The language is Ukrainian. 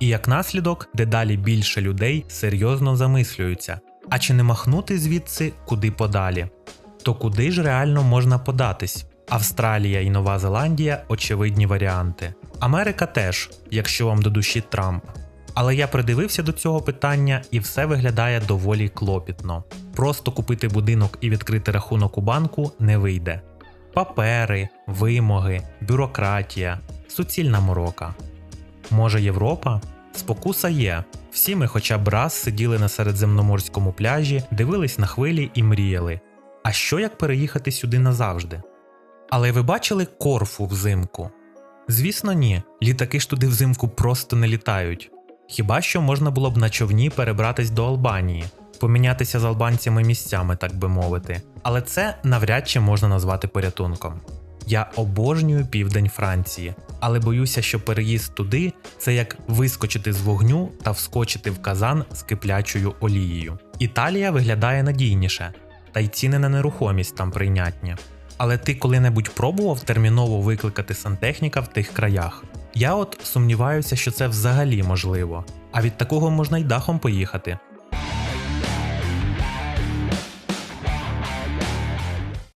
І як наслідок, дедалі більше людей серйозно замислюються, а чи не махнути звідси куди подалі? То куди ж реально можна податись? Австралія і Нова Зеландія очевидні варіанти. Америка теж, якщо вам до душі Трамп. Але я придивився до цього питання і все виглядає доволі клопітно. Просто купити будинок і відкрити рахунок у банку не вийде. Папери, вимоги, бюрократія, суцільна морока. Може, Європа? Спокуса є. Всі ми хоча б раз сиділи на середземноморському пляжі, дивились на хвилі і мріяли. А що як переїхати сюди назавжди? Але ви бачили корфу взимку? Звісно, ні. Літаки ж туди взимку просто не літають. Хіба що можна було б на човні перебратись до Албанії, помінятися з албанцями місцями, так би мовити. Але це навряд чи можна назвати порятунком. Я обожнюю південь Франції, але боюся, що переїзд туди це як вискочити з вогню та вскочити в казан з киплячою олією. Італія виглядає надійніше, та й ціни на нерухомість там прийнятні. Але ти коли-небудь пробував терміново викликати сантехніка в тих краях? Я от сумніваюся, що це взагалі можливо. А від такого можна й дахом поїхати.